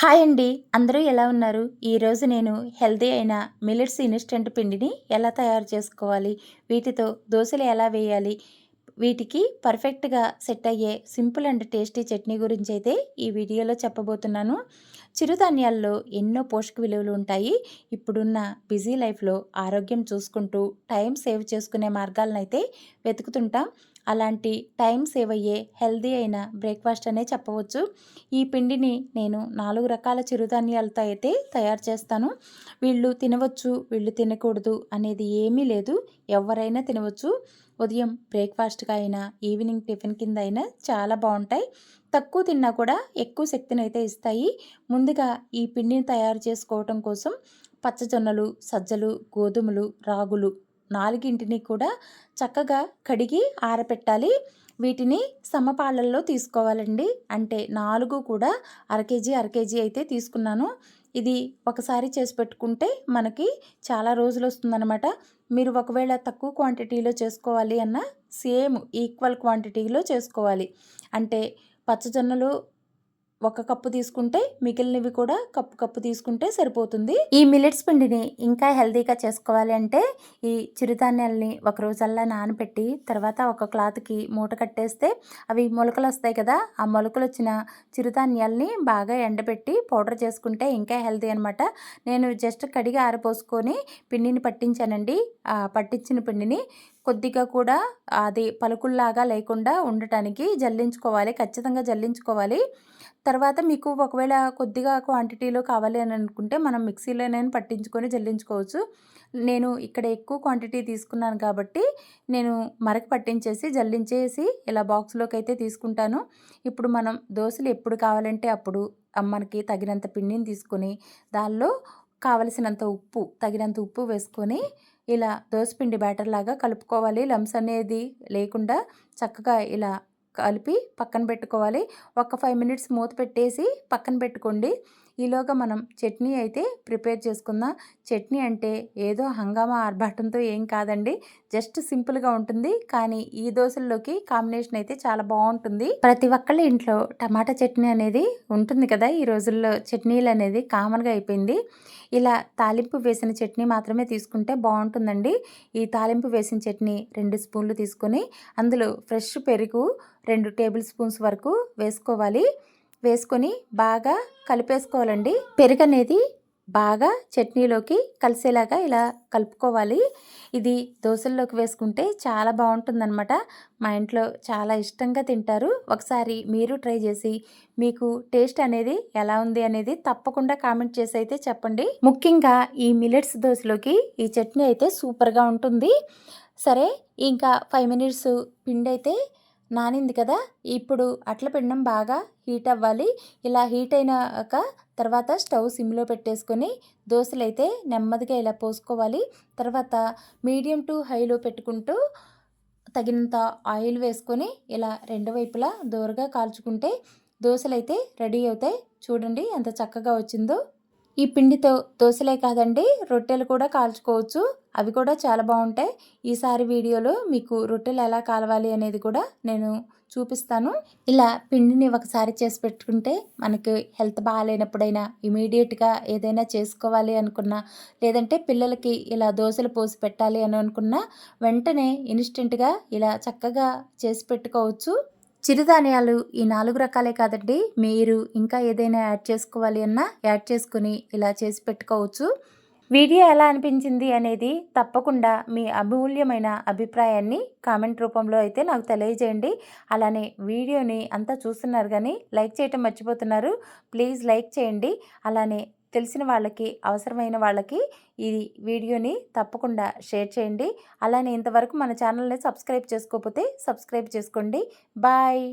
Hi అండి. అందరూ ఎలా ఉన్నారు? ఈరోజు నేను హెల్దీ అయిన మిల్లెట్స్ ఇన్స్టెంట్ పిండిని ఎలా తయారు చేసుకోవాలి? వీటితో దోశలు ఎలా వేయాలి? వీటికి పర్ఫెక్ట్గా సెట్ అయ్యే సింపుల్ అండ్ టేస్టీ చట్నీ గురించి అయితే ఈ వీడియోలో చెప్పబోతున్నాను. చిరుధాన్యాల్లో ఎన్నో పోషక విలువలు ఉంటాయి. ఇప్పుడున్న బిజీ లైఫ్లో ఆరోగ్యం చూసుకుంటూ టైం సేవ్ చేసుకునే మార్గాలను అయితే వెతుకుతుంటాం. అలాంటి టైం సేవ్ అయ్యే హెల్దీ అయిన బ్రేక్ఫాస్ట్ అనే చెప్పవచ్చు. ఈ పిండిని నేను నాలుగు రకాల చిరుధాన్యాలతో అయితే తయారు చేస్తాను. వీళ్ళు తినవచ్చు వీళ్ళు తినకూడదు అనేది ఏమీ లేదు. ఎవరైనా తినవచ్చు. ఉదయం బ్రేక్ఫాస్ట్గా అయినా ఈవినింగ్ టిఫిన్ కింద అయినా చాలా బాగుంటాయి. తక్కువ తిన్నా కూడా ఎక్కువ శక్తిని అయితే ఇస్తాయి. ముందుగా ఈ పిండిని తయారు చేసుకోవటం కోసం పచ్చజొన్నలు సజ్జలు గోధుమలు రాగులు నాలుగింటిని కూడా చక్కగా కడిగి ఆరపెట్టాలి. వీటిని సమపాళ్ళల్లో తీసుకోవాలండి. అంటే నాలుగు కూడా అర కేజీ అర కేజీ అయితే తీసుకున్నాను. ఇది ఒకసారి చేసి పెట్టుకుంటే మనకి చాలా రోజులు వస్తుందన్నమాట. మీరు ఒకవేళ తక్కువ క్వాంటిటీలో చేసుకోవాలి అన్న సేమ్ ఈక్వల్ క్వాంటిటీలో చేసుకోవాలి. అంటే పచ్చజొన్నలు ఒక కప్పు తీసుకుంటే మిగిలినవి కూడా కప్పు కప్పు తీసుకుంటే సరిపోతుంది. ఈ మిల్లెట్స్ పిండిని ఇంకా హెల్తీగా చేసుకోవాలి అంటే ఈ చిరుధాన్యాలని ఒక రోజల్లా నానబెట్టి తర్వాత ఒక క్లాత్కి మూట కట్టేస్తే అవి మొలకలు వస్తాయి కదా ఆ మొలకలు వచ్చిన చిరుధాన్యాలని బాగా ఎండబెట్టి పౌడర్ చేసుకుంటే ఇంకా హెల్తీ అనమాట నేను జస్ట్ కడిగి ఆరపోసుకొని పిండిని పట్టించానండి. ఆ పట్టించిన పిండిని కొద్దిగా కూడా అది పలుకుల్లాగా లేకుండా ఉండటానికి జల్లించుకోవాలి ఖచ్చితంగా జల్లించుకోవాలి. తర్వాత మీకు ఒకవేళ కొద్దిగా క్వాంటిటీలో కావాలి అని అనుకుంటే మనం మిక్సీలోనైనా పట్టించుకొని జల్లించుకోవచ్చు. నేను ఇక్కడ ఎక్కువ క్వాంటిటీ తీసుకున్నాను కాబట్టి నేను మరక పట్టించేసి జల్లించేసి ఇలా బాక్స్లోకి అయితే తీసుకుంటాను. ఇప్పుడు మనం దోశలు ఎప్పుడు కావాలంటే అప్పుడు మనకి తగినంత పిండిని తీసుకొని దానిలో కావలసినంత ఉప్పు తగినంత ఉప్పు వేసుకొని ఇలా దోసపిండి బ్యాటర్ లాగా కలుపుకోవాలి. లమ్స్ అనేది లేకుండా చక్కగా ఇలా కలిపి పక్కన పెట్టుకోవాలి. ఒక ఫైవ్ మినిట్స్ మూత పెట్టేసి పక్కన పెట్టుకోండి. ఈలోగా మనం చట్నీ అయితే ప్రిపేర్ చేసుకుందాం. చట్నీ అంటే ఏదో హంగామా ఆర్భాటంతో ఏం కాదండి. జస్ట్ సింపుల్గా ఉంటుంది. కానీ ఈ దోశల్లోకి కాంబినేషన్ అయితే చాలా బాగుంటుంది. ప్రతి ఒక్కళ్ళ ఇంట్లో టమాటా చట్నీ అనేది ఉంటుంది కదా. ఈ రోజుల్లో చట్నీలు అనేది కామన్గా అయిపోయింది. ఇలా తాలింపు వేసిన చట్నీ మాత్రమే తీసుకుంటే బాగుంటుందండి. ఈ తాలింపు వేసిన చట్నీ రెండు స్పూన్లు తీసుకొని అందులో ఫ్రెష్ పెరుగు రెండు టేబుల్ స్పూన్స్ వరకు వేసుకోవాలి. వేసుకొని బాగా కలిపేసుకోవాలండి. పెరుగు అనేది బాగా చట్నీలోకి కలిసేలాగా ఇలా కలుపుకోవాలి. ఇది దోశల్లోకి వేసుకుంటే చాలా బాగుంటుందన్నమాట. మా ఇంట్లో చాలా ఇష్టంగా తింటారు. ఒకసారి మీరు ట్రై చేసి మీకు టేస్ట్ అనేది ఎలా ఉంది అనేది తప్పకుండా కామెంట్ చేసి అయితే చెప్పండి. ముఖ్యంగా ఈ మిలెట్స్ దోశలోకి ఈ చట్నీ అయితే సూపర్గా ఉంటుంది. సరే ఇంకా ఫైవ్ మినిట్స్ పిండి అయితే నానింది కదా? ఇప్పుడు అట్ల పిండం బాగా హీట్ అవ్వాలి. ఇలా హీట్ అయినాక తర్వాత స్టవ్ సిమ్లో పెట్టేసుకొని దోశలు అయితే నెమ్మదిగా ఇలా పోసుకోవాలి. తర్వాత మీడియం టు హైలో పెట్టుకుంటూ తగినంత ఆయిల్ వేసుకొని ఇలా రెండు వైపులా దూరగా కాల్చుకుంటే దోశలు అయితే రెడీ అవుతాయి. చూడండి ఎంత చక్కగా వచ్చిందో. ఈ పిండితో దోశలే కాదండి రొట్టెలు కూడా కాల్చుకోవచ్చు. అవి కూడా చాలా బాగుంటాయి. ఈసారి వీడియోలో మీకు రొట్టెలు ఎలా కాలవాలి అనేది కూడా నేను చూపిస్తాను. ఇలా పిండిని ఒకసారి చేసి పెట్టుకుంటే మనకి హెల్త్ బాగాలేనప్పుడైనా ఇమీడియట్గా ఏదైనా చేసుకోవాలి అనుకున్నా లేదంటే పిల్లలకి ఇలా దోశలు పోసి పెట్టాలి అని అనుకున్నా వెంటనే ఇన్స్టెంట్గా ఇలా చక్కగా చేసి పెట్టుకోవచ్చు. చిరుధాన్యాలు ఈ నాలుగు రకాలే కాదండి. మీరు ఇంకా ఏదైనా యాడ్ చేసుకోవాలి అన్నా యాడ్ చేసుకుని ఇలా చేసి పెట్టుకోవచ్చు. వీడియో ఎలా అనిపించింది అనేది తప్పకుండా మీ అమూల్యమైన అభిప్రాయాన్ని కామెంట్ రూపంలో అయితే నాకు తెలియజేయండి. అలానే వీడియోని అంతా చూస్తున్నారు కానీ లైక్ చేయటం మర్చిపోతున్నారు ప్లీజ్ లైక్ చేయండి. అలానే తెలిసిన వాళ్ళకి అవసరమైన వాళ్ళకి ఈ వీడియోని తప్పకుండా షేర్ చేయండి. అలానే ఇంతవరకు మన ఛానల్ని సబ్స్క్రైబ్ చేసుకోకపోతే సబ్స్క్రైబ్ చేసుకోండి. బాయ్!